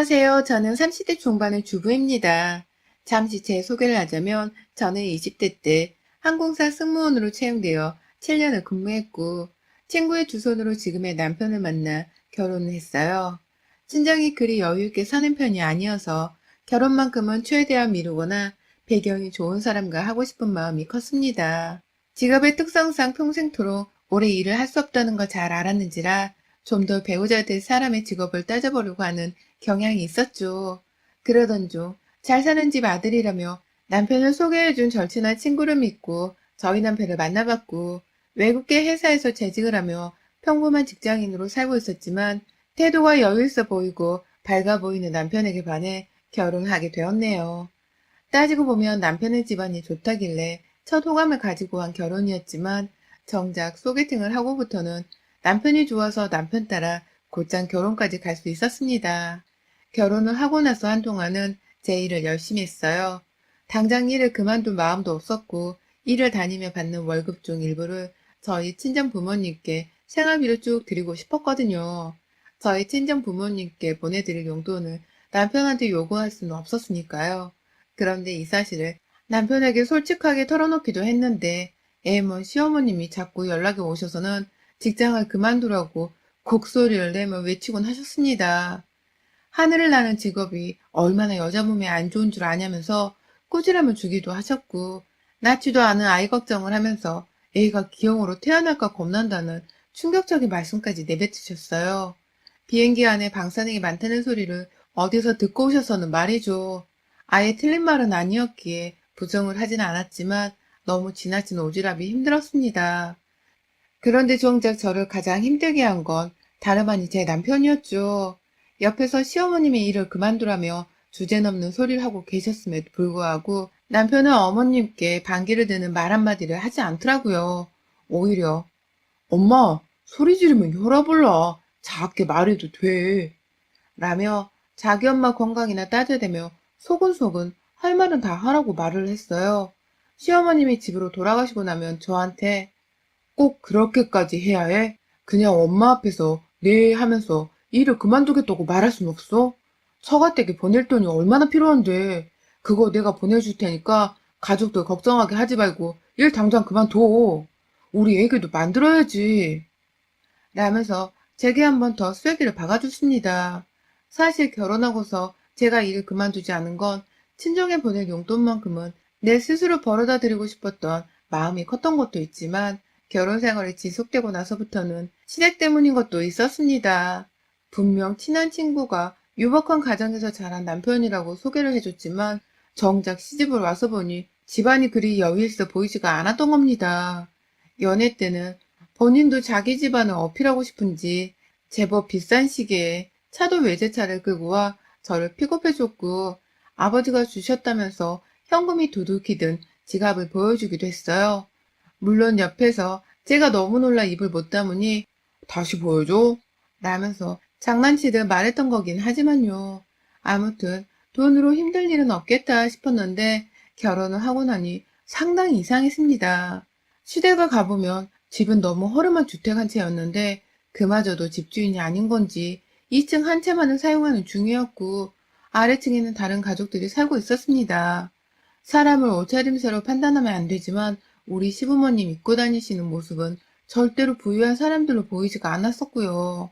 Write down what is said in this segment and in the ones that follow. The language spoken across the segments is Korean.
안녕하세요. 저는 30대 중반의 주부입니다. 잠시 제 소개를 하자면 저는 20대 때 항공사 승무원으로 채용되어 7년을 근무했고 친구의 두 손으로 지금의 남편을 만나 결혼을 했어요. 친정이 그리 여유있게 사는 편이 아니어서 결혼만큼은 최대한 미루거나 배경이 좋은 사람과 하고 싶은 마음이 컸습니다. 직업의 특성상 평생토록 오래 일을 할 수 없다는 걸 잘 알았는지라 좀 더 배우자 될 사람의 직업을 따져보려고 하는 경향이 있었죠. 그러던 중 잘 사는 집 아들이라며 남편을 소개해준 절친한 친구를 믿고 저희 남편을 만나봤고 외국계 회사에서 재직을 하며 평범한 직장인으로 살고 있었지만 태도가 여유 있어 보이고 밝아 보이는 남편에게 반해 결혼하게 되었네요. 따지고 보면 남편의 집안이 좋다길래 첫 호감을 가지고 한 결혼이었지만 정작 소개팅을 하고부터는 남편이 좋아서 남편 따라 곧장 결혼까지 갈 수 있었습니다. 결혼을 하고 나서 한동안은 제 일을 열심히 했어요. 당장 일을 그만둘 마음도 없었고 일을 다니며 받는 월급 중 일부를 저희 친정 부모님께 생활비로 쭉 드리고 싶었거든요. 저희 친정 부모님께 보내드릴 용돈을 남편한테 요구할 수는 없었으니까요. 그런데 이 사실을 남편에게 솔직하게 털어놓기도 했는데 애먼 시어머님이 자꾸 연락이 오셔서는 직장을 그만두라고 곡소리를 내며 외치곤 하셨습니다. 하늘을 나는 직업이 얼마나 여자 몸에 안 좋은 줄 아냐면서 꾸지람을 주기도 하셨고 낳지도 않은 아이 걱정을 하면서 애가 기형으로 태어날까 겁난다는 충격적인 말씀까지 내뱉으셨어요. 비행기 안에 방사능이 많다는 소리를 어디서 듣고 오셔서는 말이죠. 아예 틀린 말은 아니었기에 부정을 하진 않았지만 너무 지나친 오지랖이 힘들었습니다. 그런데 정작 저를 가장 힘들게 한 건 다름 아닌 제 남편이었죠. 옆에서 시어머님이 일을 그만두라며 주제넘는 소리를 하고 계셨음에도 불구하고 남편은 어머님께 반기를 드는 말 한마디를 하지 않더라고요. 오히려 엄마 소리 지르면 혈압 올라 작게 말해도 돼 라며 자기 엄마 건강이나 따져대며 소근소근 할 말은 다 하라고 말을 했어요. 시어머님이 집으로 돌아가시고 나면 저한테 꼭 그렇게까지 해야 해? 그냥 엄마 앞에서 네 하면서 일을 그만두겠다고 말할 순 없어? 처가댁에 보낼 돈이 얼마나 필요한데 그거 내가 보내줄 테니까 가족들 걱정하게 하지 말고 일 당장 그만둬. 우리 애기도 만들어야지. 라면서 제게 한 번 더 쐐기를 박아줬습니다. 사실 결혼하고서 제가 일을 그만두지 않은 건 친정에 보낼 용돈만큼은 내 스스로 벌어다 드리고 싶었던 마음이 컸던 것도 있지만 결혼 생활이 지속되고 나서부터는 시댁 때문인 것도 있었습니다. 분명 친한 친구가 유복한 가정에서 자란 남편이라고 소개를 해줬지만 정작 시집을 와서 보니 집안이 그리 여유 있어 보이지가 않았던 겁니다. 연애 때는 본인도 자기 집안을 어필하고 싶은지 제법 비싼 시계에 차도 외제차를 끌고 와 저를 픽업해줬고 아버지가 주셨다면서 현금이 두둑히 든 지갑을 보여주기도 했어요. 물론 옆에서 제가 너무 놀라 입을 못 다무니 다시 보여줘? 라면서 장난치듯 말했던 거긴 하지만요. 아무튼 돈으로 힘들 일은 없겠다 싶었는데 결혼을 하고 나니 상당히 이상했습니다. 시댁을 가보면 집은 너무 허름한 주택 한 채였는데 그마저도 집주인이 아닌 건지 2층 한 채만을 사용하는 중이었고 아래층에는 다른 가족들이 살고 있었습니다. 사람을 옷차림새로 판단하면 안 되지만 우리 시부모님 입고 다니시는 모습은 절대로 부유한 사람들로 보이지가 않았었고요.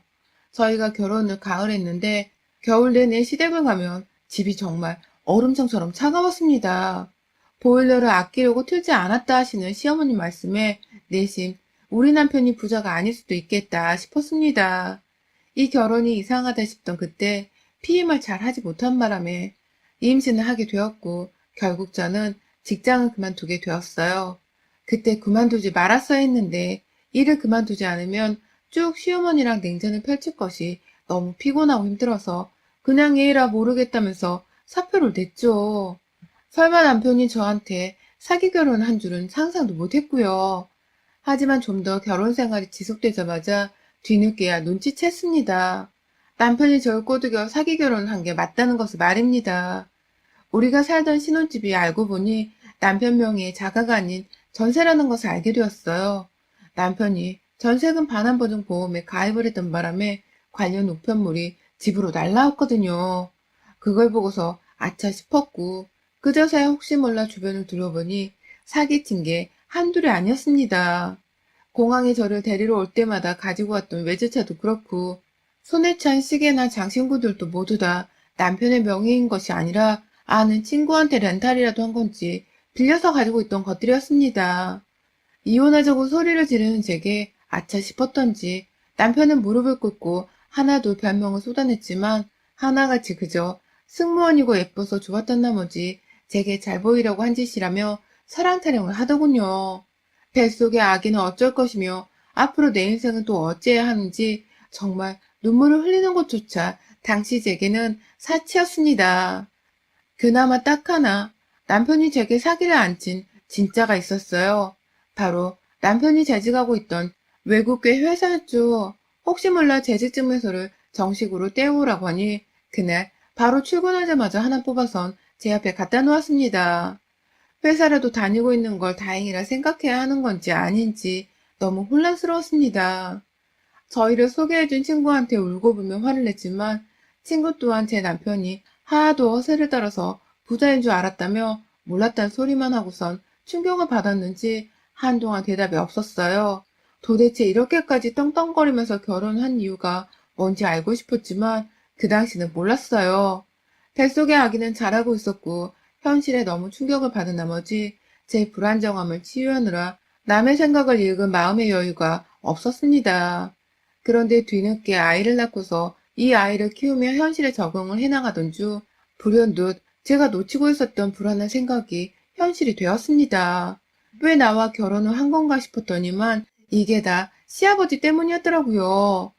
저희가 결혼을 가을 했는데 겨울 내내 시댁을 가면 집이 정말 얼음장처럼 차가웠습니다. 보일러를 아끼려고 틀지 않았다 하시는 시어머님 말씀에 내심 우리 남편이 부자가 아닐 수도 있겠다 싶었습니다. 이 결혼이 이상하다 싶던 그때 피임을 잘 하지 못한 바람에 임신을 하게 되었고 결국 저는 직장을 그만두게 되었어요. 그때 그만두지 말았어야 했는데 일을 그만두지 않으면 쭉 시어머니랑 냉전을 펼칠 것이 너무 피곤하고 힘들어서 그냥 얘라 모르겠다면서 사표를 냈죠. 설마 남편이 저한테 사기 결혼을 한 줄은 상상도 못했고요. 하지만 좀 더 결혼 생활이 지속되자마자 뒤늦게야 눈치챘습니다. 남편이 저를 꼬드겨 사기 결혼을 한게 맞다는 것을 말입니다. 우리가 살던 신혼집이 알고 보니 남편 명의의 자가가 아닌 전세라는 것을 알게 되었어요. 남편이 전세금 반환보증 보험에 가입을 했던 바람에 관련 우편물이 집으로 날라왔거든요. 그걸 보고서 아차 싶었고 그저서야 혹시 몰라 주변을 둘러보니 사기친 게 한둘이 아니었습니다. 공항에 저를 데리러 올 때마다 가지고 왔던 외제차도 그렇고 손에 찬 시계나 장신구들도 모두 다 남편의 명의인 것이 아니라 아는 친구한테 렌탈이라도 한 건지 빌려서 가지고 있던 것들이었습니다. 이혼하자고 소리를 지르는 제게 아차 싶었던지 남편은 무릎을 꿇고 하나둘 별명을 쏟아냈지만 하나같이 그저 승무원이고 예뻐서 좋았던 나머지 제게 잘 보이려고 한 짓이라며 사랑 타령을 하더군요. 뱃속의 아기는 어쩔 것이며 앞으로 내 인생은 또 어찌해야 하는지 정말 눈물을 흘리는 것조차 당시 제게는 사치였습니다. 그나마 딱 하나 남편이 제게 사기를 안 친 진짜가 있었어요. 바로 남편이 재직하고 있던 외국계 회사였죠. 혹시 몰라 재직증명서를 정식으로 떼오라고 하니 그날 바로 출근하자마자 하나 뽑아선 제 앞에 갖다 놓았습니다. 회사라도 다니고 있는 걸 다행이라 생각해야 하는 건지 아닌지 너무 혼란스러웠습니다. 저희를 소개해준 친구한테 울고 불며 화를 냈지만 친구 또한 제 남편이 하도 허세를 따라서 부자인 줄 알았다며 몰랐단 소리만 하고선 충격을 받았는지 한동안 대답이 없었어요. 도대체 이렇게까지 떵떵거리면서 결혼한 이유가 뭔지 알고 싶었지만 그 당시는 몰랐어요. 뱃속의 아기는 자라고 있었고 현실에 너무 충격을 받은 나머지 제 불안정함을 치유하느라 남의 생각을 읽은 마음의 여유가 없었습니다. 그런데 뒤늦게 아이를 낳고서 이 아이를 키우며 현실에 적응을 해나가던 중 불현듯 제가 놓치고 있었던 불안한 생각이 현실이 되었습니다. 왜 나와 결혼을 한 건가 싶었더니만 이게 다 시아버지 때문이었더라고요.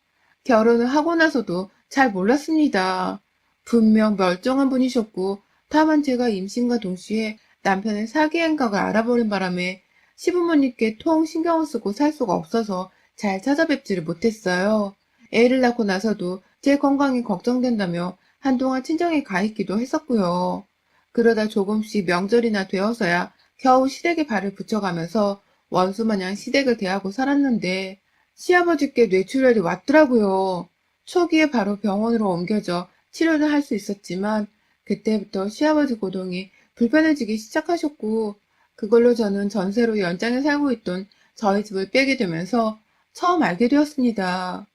결혼을 하고 나서도 잘 몰랐습니다. 분명 멀쩡한 분이셨고 다만 제가 임신과 동시에 남편의 사기 행각을 알아버린 바람에 시부모님께 통 신경을 쓰고 살 수가 없어서 잘 찾아뵙지를 못했어요. 애를 낳고 나서도 제 건강이 걱정된다며 한동안 친정에 가 있기도 했었고요. 그러다 조금씩 명절이나 되어서야 겨우 시댁에 발을 붙여가면서 원수마냥 시댁을 대하고 살았는데 시아버지께 뇌출혈이 왔더라고요. 초기에 바로 병원으로 옮겨져 치료를 할 수 있었지만 그때부터 시아버지 고동이 불편해지기 시작하셨고 그걸로 저는 전세로 연장에 살고 있던 저희 집을 빼게 되면서 처음 알게 되었습니다.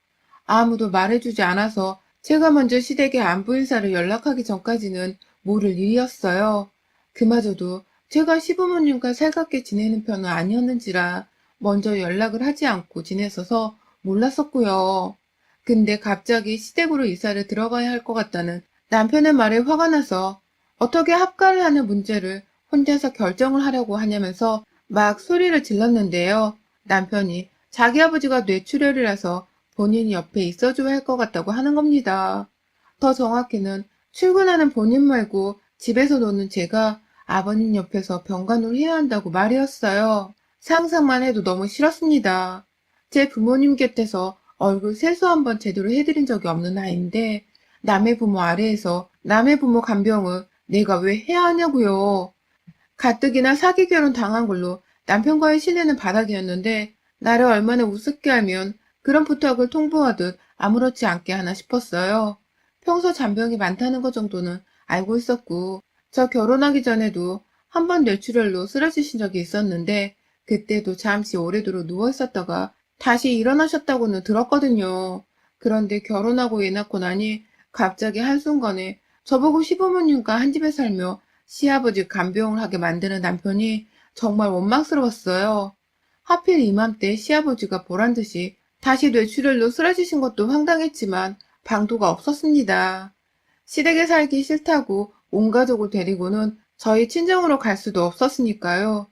아무도 말해주지 않아서 제가 먼저 시댁에 안부 인사를 연락하기 전까지는 모를 일이었어요. 그마저도 제가 시부모님과 살갑게 지내는 편은 아니었는지라 먼저 연락을 하지 않고 지냈어서 몰랐었고요. 근데 갑자기 시댁으로 이사를 들어가야 할 것 같다는 남편의 말에 화가 나서 어떻게 합가를 하는 문제를 혼자서 결정을 하려고 하냐면서 막 소리를 질렀는데요. 남편이 자기 아버지가 뇌출혈이라서 본인이 옆에 있어줘야 할 것 같다고 하는 겁니다. 더 정확히는 출근하는 본인 말고 집에서 노는 제가 아버님 옆에서 병간호를 해야 한다고 말이었어요. 상상만 해도 너무 싫었습니다. 제 부모님 곁에서 얼굴 세수 한번 제대로 해드린 적이 없는 아이인데 남의 부모 아래에서 남의 부모 간병을 내가 왜 해야 하냐고요. 가뜩이나 사기 결혼 당한 걸로 남편과의 신뢰는 바닥이었는데 나를 얼마나 우습게 알면 그런 부탁을 통보하듯 아무렇지 않게 하나 싶었어요. 평소 잔병이 많다는 것 정도는 알고 있었고 저 결혼하기 전에도 한 번 뇌출혈로 쓰러지신 적이 있었는데 그때도 잠시 오래도록 누워 있었다가 다시 일어나셨다고는 들었거든요. 그런데 결혼하고 애 낳고 나니 갑자기 한순간에 저보고 시부모님과 한 집에 살며 시아버지 간병을 하게 만드는 남편이 정말 원망스러웠어요. 하필 이맘때 시아버지가 보란 듯이 다시 뇌출혈로 쓰러지신 것도 황당했지만 방도가 없었습니다. 시댁에 살기 싫다고 온 가족을 데리고는 저희 친정으로 갈 수도 없었으니까요.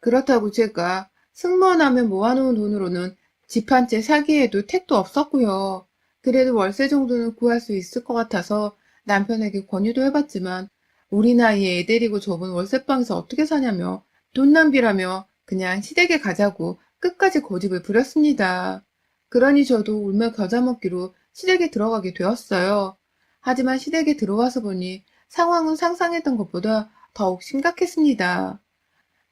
그렇다고 제가 승무원하면 모아놓은 돈으로는 집 한 채 사기에도 택도 없었고요. 그래도 월세 정도는 구할 수 있을 것 같아서 남편에게 권유도 해봤지만 우리 나이에 애 데리고 좁은 월세방에서 어떻게 사냐며 돈 낭비라며 그냥 시댁에 가자고 끝까지 고집을 부렸습니다. 그러니 저도 울며 겨자 먹기로 시댁에 들어가게 되었어요. 하지만 시댁에 들어와서 보니 상황은 상상했던 것보다 더욱 심각했습니다.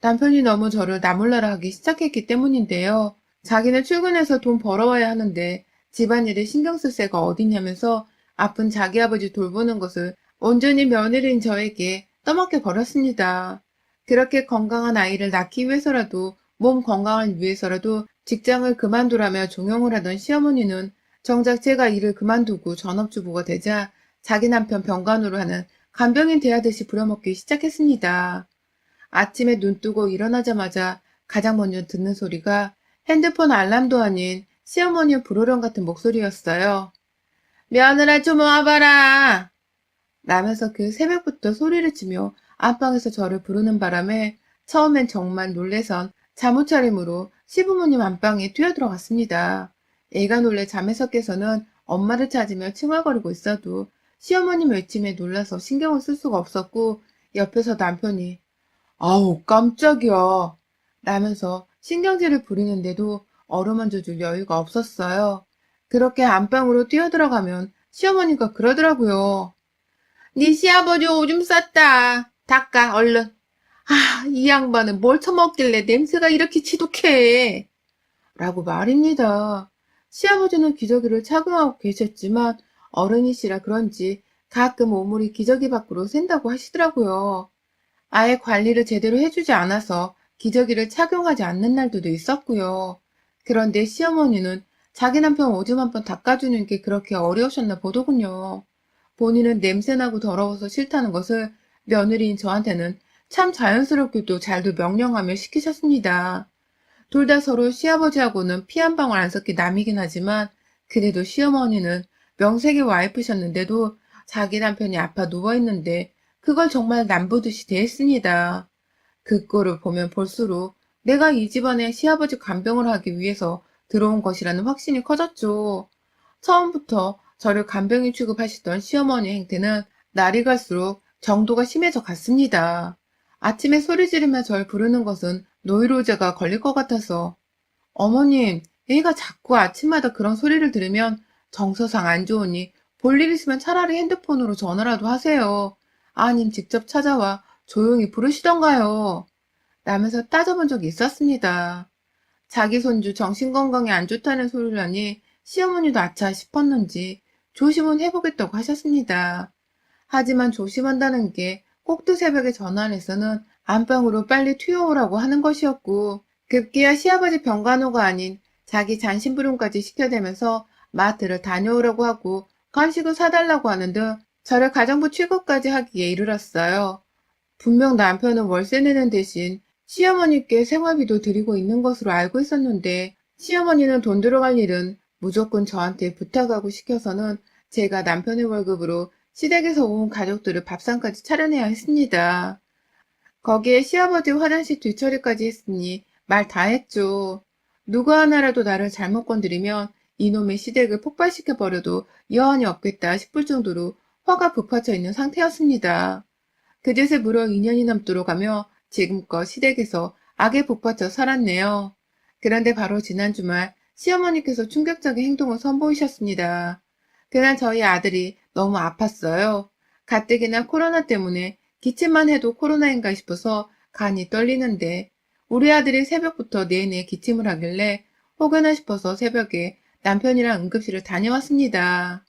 남편이 너무 저를 나몰라라 하기 시작했기 때문인데요. 자기는 출근해서 돈 벌어와야 하는데 집안일에 신경 쓸 새가 어디냐면서 아픈 자기 아버지 돌보는 것을 온전히 며느리인 저에게 떠맡겨 버렸습니다. 그렇게 건강한 아이를 낳기 위해서라도 몸 건강을 위해서라도 직장을 그만두라며 종용을 하던 시어머니는 정작 제가 일을 그만두고 전업주부가 되자 자기 남편 병간호를 하는 간병인 대하듯이 부려먹기 시작했습니다. 아침에 눈 뜨고 일어나자마자 가장 먼저 듣는 소리가 핸드폰 알람도 아닌 시어머니의 불호령 같은 목소리였어요. 며느라 좀 와봐라! 라면서 그 새벽부터 소리를 치며 안방에서 저를 부르는 바람에 처음엔 정말 놀래선 잠옷 차림으로 시부모님 안방에 뛰어들어갔습니다. 애가 놀래 잠에서 깨서는 엄마를 찾으며 칭얼거리고 있어도 시어머님 외침에 놀라서 신경을 쓸 수가 없었고 옆에서 남편이 아우 깜짝이야 라면서 신경질을 부리는데도 어루만져 줄 여유가 없었어요. 그렇게 안방으로 뛰어들어가면 시어머니가 그러더라고요. 네 시아버지 오줌 쌌다. 닦아 얼른. 아, 이 양반은 뭘 처먹길래 냄새가 이렇게 지독해. 라고 말입니다. 시아버지는 기저귀를 착용하고 계셨지만 어른이시라 그런지 가끔 오물이 기저귀 밖으로 샌다고 하시더라고요. 아예 관리를 제대로 해주지 않아서 기저귀를 착용하지 않는 날도 있었고요. 그런데 시어머니는 자기 남편 오줌 한 번 닦아주는 게 그렇게 어려우셨나 보더군요. 본인은 냄새나고 더러워서 싫다는 것을 며느리인 저한테는 참 자연스럽게도 잘도 명령하며 시키셨습니다. 둘 다 서로 시아버지하고는 피 한 방울 안 섞인 남이긴 하지만 그래도 시어머니는 명색의 와이프셨는데도 자기 남편이 아파 누워있는데 그걸 정말 남보듯이 대했습니다. 그 꼴을 보면 볼수록 내가 이 집안에 시아버지 간병을 하기 위해서 들어온 것이라는 확신이 커졌죠. 처음부터 저를 간병인 취급하시던 시어머니 행태는 날이 갈수록 정도가 심해져 갔습니다. 아침에 소리 지르며 절 부르는 것은 노이로제가 걸릴 것 같아서 어머님, 애가 자꾸 아침마다 그런 소리를 들으면 정서상 안 좋으니 볼일 있으면 차라리 핸드폰으로 전화라도 하세요. 아님 직접 찾아와 조용히 부르시던가요. 라면서 따져본 적이 있었습니다. 자기 손주 정신건강에 안 좋다는 소리를 하니 시어머니도 아차 싶었는지 조심은 해보겠다고 하셨습니다. 하지만 조심한다는 게 꼭두 새벽에 전화해서는 안방으로 빨리 튀어오라고 하는 것이었고 급기야 시아버지 병간호가 아닌 자기 잔심부름까지 시켜대면서 마트를 다녀오라고 하고 간식을 사달라고 하는 등 저를 가정부 취급까지 하기에 이르렀어요. 분명 남편은 월세 내는 대신 시어머니께 생활비도 드리고 있는 것으로 알고 있었는데 시어머니는 돈 들어갈 일은 무조건 저한테 부탁하고 시켜서는 제가 남편의 월급으로 시댁에서 온 가족들을 밥상까지 차려내야 했습니다. 거기에 시아버지 화장실 뒤처리까지 했으니 말 다 했죠. 누구 하나라도 나를 잘못 건드리면 이놈의 시댁을 폭발시켜버려도 여한이 없겠다 싶을 정도로 화가 북받쳐 있는 상태였습니다. 그제서 무려 2년이 넘도록 하며 지금껏 시댁에서 악에 북받쳐 살았네요. 그런데 바로 지난 주말 시어머니께서 충격적인 행동을 선보이셨습니다. 그날 저희 아들이 너무 아팠어요. 가뜩이나 코로나 때문에 기침만 해도 코로나인가 싶어서 간이 떨리는데 우리 아들이 새벽부터 내내 기침을 하길래 혹여나 싶어서 새벽에 남편이랑 응급실을 다녀왔습니다.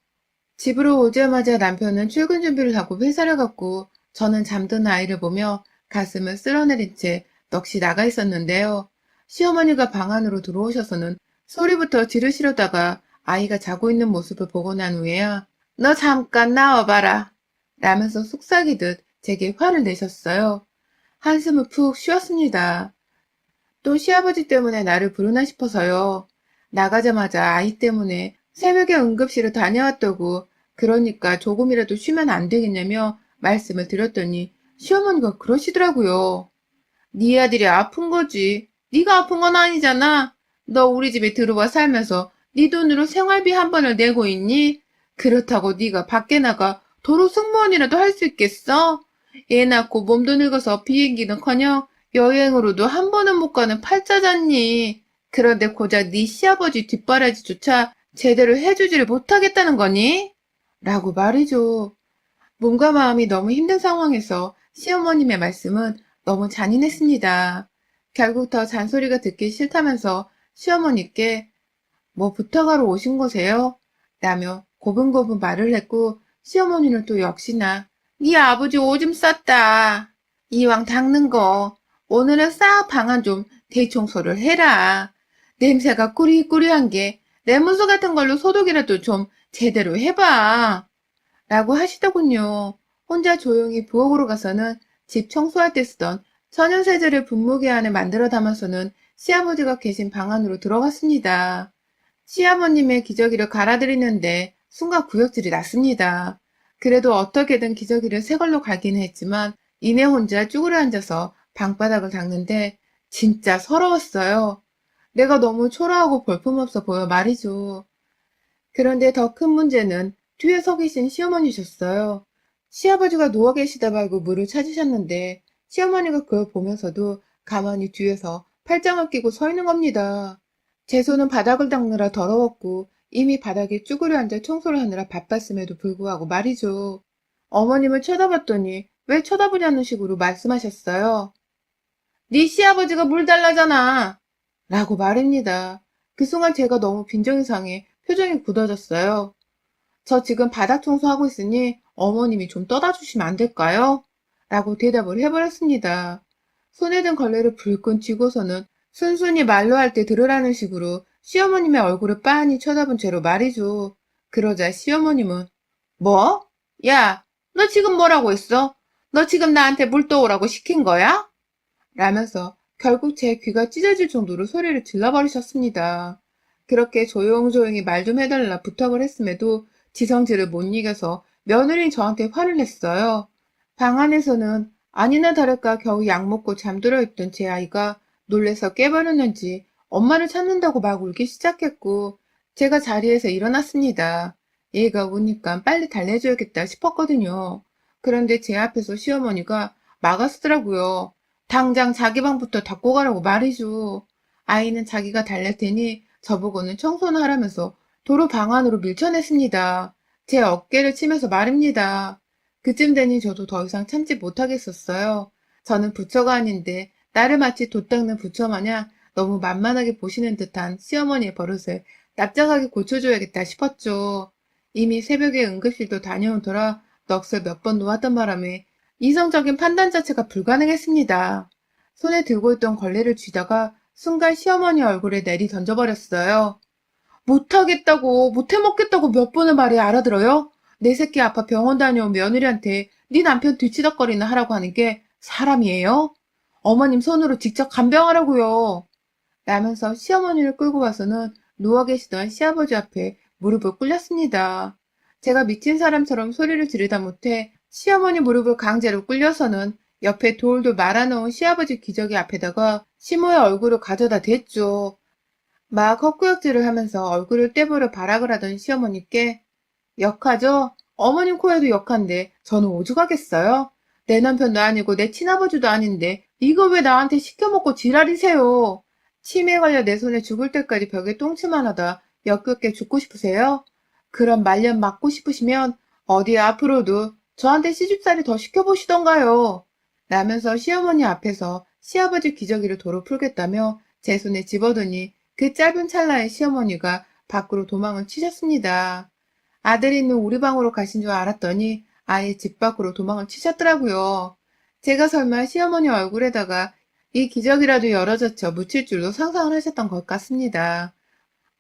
집으로 오자마자 남편은 출근 준비를 하고 회사를 갔고 저는 잠든 아이를 보며 가슴을 쓸어내린 채 넋이 나가 있었는데요. 시어머니가 방 안으로 들어오셔서는 소리부터 지르시려다가 아이가 자고 있는 모습을 보고 난 후에야 너 잠깐 나와봐라 라면서 속삭이듯 제게 화를 내셨어요. 한숨을 푹 쉬었습니다. 또 시아버지 때문에 나를 부르나 싶어서요. 나가자마자 아이 때문에 새벽에 응급실을 다녀왔다고 그러니까 조금이라도 쉬면 안 되겠냐며 말씀을 드렸더니 시어머니가 그러시더라고요. 네 아들이 아픈 거지. 네가 아픈 건 아니잖아. 너 우리 집에 들어와 살면서 네 돈으로 생활비 한 번을 내고 있니? 그렇다고 네가 밖에 나가 도로 승무원이라도 할 수 있겠어? 애 낳고 몸도 늙어서 비행기는커녕 여행으로도 한 번은 못 가는 팔자잖니. 그런데 고작 네 시아버지 뒷바라지조차 제대로 해주지를 못하겠다는 거니? 라고 말이죠. 몸과 마음이 너무 힘든 상황에서 시어머님의 말씀은 너무 잔인했습니다. 결국 더 잔소리가 듣기 싫다면서 시어머니께 뭐 부탁하러 오신 거세요? 라며 고분고분 말을 했고 시어머니는 또 역시나 네 아버지 오줌 쌌다. 이왕 닦는 거 오늘은 싹 방안 좀 대청소를 해라. 냄새가 꾸리꾸리한 게 레몬수 같은 걸로 소독이라도 좀 제대로 해봐. 라고 하시더군요. 혼자 조용히 부엌으로 가서는 집 청소할 때 쓰던 천연세제를 분무기 안에 만들어 담아서는 시아버지가 계신 방 안으로 들어갔습니다. 시아버님의 기저귀를 갈아드리는데 순간 구역질이 났습니다. 그래도 어떻게든 기저귀를 새 걸로 갈기는 했지만 이내 혼자 쭈그려 앉아서 방바닥을 닦는데 진짜 서러웠어요. 내가 너무 초라하고 볼품없어 보여 말이죠. 그런데 더 큰 문제는 뒤에 서 계신 시어머니셨어요. 시아버지가 누워 계시다 말고 물을 찾으셨는데 시어머니가 그걸 보면서도 가만히 뒤에서 팔짱을 끼고 서 있는 겁니다. 제 손은 바닥을 닦느라 더러웠고 이미 바닥에 쭈그려 앉아 청소를 하느라 바빴음에도 불구하고 말이죠. 어머님을 쳐다봤더니 왜 쳐다보냐는 식으로 말씀하셨어요. 네 시아버지가 물 달라잖아. 라고 말입니다. 그 순간 제가 너무 빈정이 상해 표정이 굳어졌어요. 저 지금 바닥 청소하고 있으니 어머님이 좀 떠다 주시면 안 될까요? 라고 대답을 해버렸습니다. 손에 든 걸레를 불끈 쥐고서는 순순히 말로 할 때 들으라는 식으로 시어머님의 얼굴을 빤히 쳐다본 채로 말이죠. 그러자 시어머님은 뭐? 야, 너 지금 뭐라고 했어? 너 지금 나한테 물 떠오라고 시킨 거야? 라면서 결국 제 귀가 찢어질 정도로 소리를 질러버리셨습니다. 그렇게 조용조용히 말 좀 해달라 부탁을 했음에도 지성질을 못 이겨서 며느리 저한테 화를 냈어요. 방 안에서는 아니나 다를까 겨우 약 먹고 잠들어 있던 제 아이가 놀래서 깨버렸는지 엄마를 찾는다고 막 울기 시작했고 제가 자리에서 일어났습니다. 얘가 우니까 빨리 달래줘야겠다 싶었거든요. 그런데 제 앞에서 시어머니가 막았더라고요. 당장 자기 방부터 닦고 가라고 말이죠. 아이는 자기가 달랠 테니 저보고는 청소는 하라면서 도로 방 안으로 밀쳐냈습니다. 제 어깨를 치면서 말입니다. 그쯤 되니 저도 더 이상 참지 못하겠었어요. 저는 부처가 아닌데 나를 마치 돛 닦는 부처 마냥 너무 만만하게 보시는 듯한 시어머니의 버릇을 납작하게 고쳐줘야겠다 싶었죠. 이미 새벽에 응급실도 다녀온 터라 넋을 몇 번 놓았던 바람에 이성적인 판단 자체가 불가능했습니다. 손에 들고 있던 걸레를 쥐다가 순간 시어머니 얼굴에 내리 던져버렸어요. 못하겠다고, 못해먹겠다고 몇 번을 말해 알아들어요? 내 새끼 아파 병원 다녀온 며느리한테 네 남편 뒤치덕거리나 하라고 하는 게 사람이에요? 어머님 손으로 직접 간병하라고요. 라면서 시어머니를 끌고 와서는 누워 계시던 시아버지 앞에 무릎을 꿇렸습니다. 제가 미친 사람처럼 소리를 지르다 못해 시어머니 무릎을 강제로 꿇려서는 옆에 돌돌 말아놓은 시아버지 기저귀 앞에다가 시모의 얼굴을 가져다 댔죠. 막 헛구역질을 하면서 얼굴을 떼버려 발악을 하던 시어머니께 역하죠? 어머님 코에도 역한데 저는 오죽하겠어요? 내 남편도 아니고 내 친아버지도 아닌데 이거 왜 나한테 시켜먹고 지랄이세요? 치매 걸려 내 손에 죽을 때까지 벽에 똥치만 하다 역겹게 죽고 싶으세요? 그럼 말년 맞고 싶으시면 어디 앞으로도 저한테 시집살이 더 시켜보시던가요. 라면서 시어머니 앞에서 시아버지 기저귀를 도로 풀겠다며 제 손에 집어더니 그 짧은 찰나에 시어머니가 밖으로 도망을 치셨습니다. 아들이 있는 우리 방으로 가신 줄 알았더니 아예 집 밖으로 도망을 치셨더라고요. 제가 설마 시어머니 얼굴에다가 이 기저귀라도 열어젖혀 묻힐 줄로 상상을 하셨던 것 같습니다.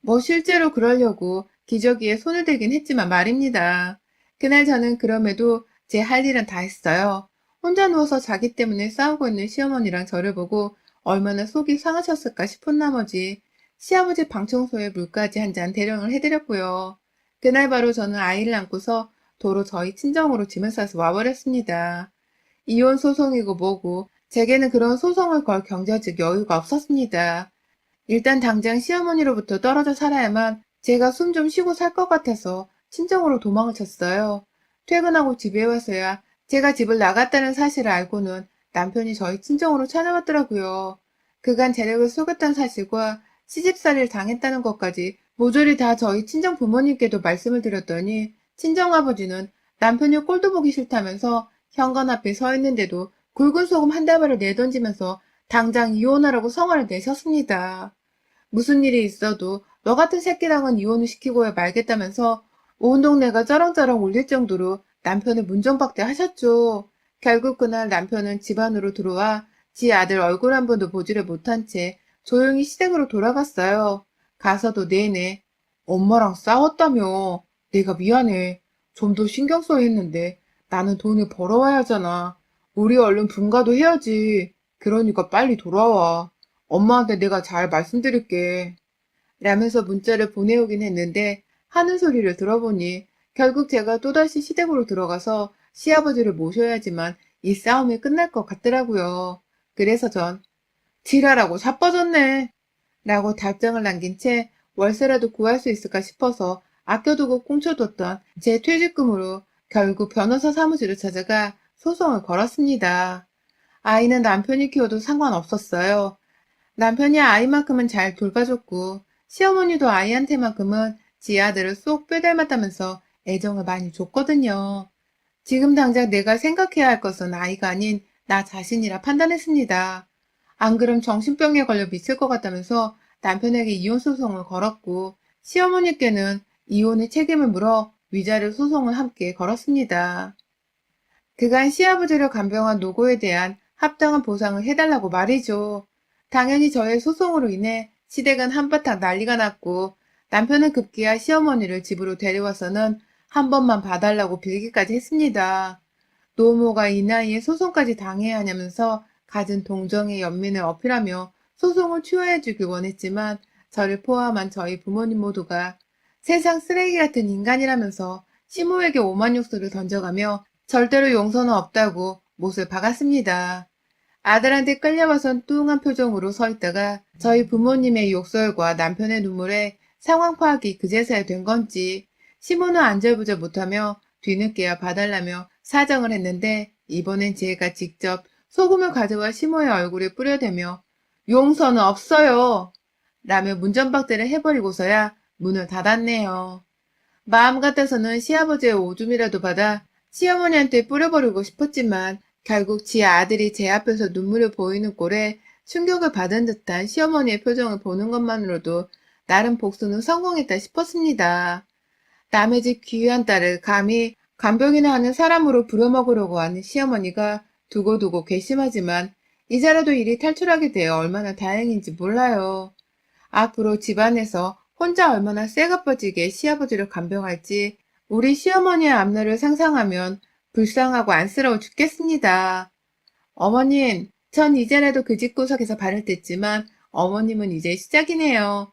뭐 실제로 그러려고 기저귀에 손을 대긴 했지만 말입니다. 그날 저는 그럼에도 제 할 일은 다 했어요. 혼자 누워서 자기 때문에 싸우고 있는 시어머니랑 저를 보고 얼마나 속이 상하셨을까 싶은 나머지 시아버지 방 청소에 물까지 한 잔 대령을 해드렸고요. 그날 바로 저는 아이를 안고서 도로 저희 친정으로 짐을 싸서 와버렸습니다. 이혼 소송이고 뭐고 제게는 그런 소송을 걸 경제적 여유가 없었습니다. 일단 당장 시어머니로부터 떨어져 살아야만 제가 숨 좀 쉬고 살 것 같아서 친정으로 도망을 쳤어요. 퇴근하고 집에 와서야 제가 집을 나갔다는 사실을 알고는 남편이 저희 친정으로 찾아왔더라고요. 그간 재력을 속였다는 사실과 시집살이를 당했다는 것까지 모조리 다 저희 친정 부모님께도 말씀을 드렸더니 친정아버지는 남편이 꼴도 보기 싫다면서 현관 앞에 서 있는데도 굵은 소금 한 다발을 내던지면서 당장 이혼하라고 성화를 내셨습니다. 무슨 일이 있어도 너 같은 새끼랑은 이혼을 시키고야 말겠다면서 온 동네가 쩌렁쩌렁 울릴 정도로 남편을 문정박대 하셨죠. 결국 그날 남편은 집 안으로 들어와 지 아들 얼굴 한 번도 보지를 못한 채 조용히 시댁으로 돌아갔어요. 가서도 내내 엄마랑 싸웠다며. 내가 미안해. 좀 더 신경 써야 했는데 나는 돈을 벌어와야 하잖아. 우리 얼른 분가도 해야지. 그러니까 빨리 돌아와. 엄마한테 내가 잘 말씀드릴게. 라면서 문자를 보내오긴 했는데 하는 소리를 들어보니 결국 제가 또다시 시댁으로 들어가서 시아버지를 모셔야지만 이 싸움이 끝날 것 같더라고요. 그래서 전 지랄하고 자빠졌네. 라고 답장을 남긴 채 월세라도 구할 수 있을까 싶어서 아껴두고 꽁쳐뒀던 제 퇴직금으로 결국 변호사 사무실을 찾아가 소송을 걸었습니다. 아이는 남편이 키워도 상관없었어요. 남편이 아이만큼은 잘 돌봐줬고 시어머니도 아이한테만큼은 지 아들을 쏙 빼닮았다면서 애정을 많이 줬거든요. 지금 당장 내가 생각해야 할 것은 아이가 아닌 나 자신이라 판단했습니다. 안 그럼 정신병에 걸려 미칠 것 같다면서 남편에게 이혼 소송을 걸었고 시어머니께는 이혼의 책임을 물어 위자료 소송을 함께 걸었습니다. 그간 시아버지를 간병한 노고에 대한 합당한 보상을 해달라고 말이죠. 당연히 저의 소송으로 인해 시댁은 한바탕 난리가 났고 남편은 급기야 시어머니를 집으로 데려와서는 한 번만 봐달라고 빌기까지 했습니다. 노모가 이 나이에 소송까지 당해야 하냐면서 갖은 동정의 연민을 어필하며 소송을 취하해주길 원했지만 저를 포함한 저희 부모님 모두가 세상 쓰레기 같은 인간이라면서 시모에게 오만 욕설을 던져가며 절대로 용서는 없다고 못을 박았습니다. 아들한테 끌려와선 뚱한 표정으로 서 있다가 저희 부모님의 욕설과 남편의 눈물에 상황 파악이 그제서야 된 건지 시모는 안절부절 못하며 뒤늦게야 봐달라며 사정을 했는데 이번엔 제가 직접 소금을 가져와 시모의 얼굴에 뿌려대며 용서는 없어요. 라며 문전박대를 해버리고서야 문을 닫았네요. 마음 같아서는 시아버지의 오줌이라도 받아 시어머니한테 뿌려버리고 싶었지만 결국 지 아들이 제 앞에서 눈물을 보이는 꼴에 충격을 받은 듯한 시어머니의 표정을 보는 것만으로도 나름 복수는 성공했다 싶었습니다. 남의 집 귀한 딸을 감히 간병이나 하는 사람으로 부려먹으려고 하는 시어머니가 두고두고 괘씸하지만 이제라도 일이 탈출하게 되어 얼마나 다행인지 몰라요. 앞으로 집안에서 혼자 얼마나 쇠가 빠지게 시아버지를 간병할지 우리 시어머니의 앞날을 상상하면 불쌍하고 안쓰러워 죽겠습니다. 어머님, 전 이제라도 그 집구석에서 발을 뗐지만 어머님은 이제 시작이네요.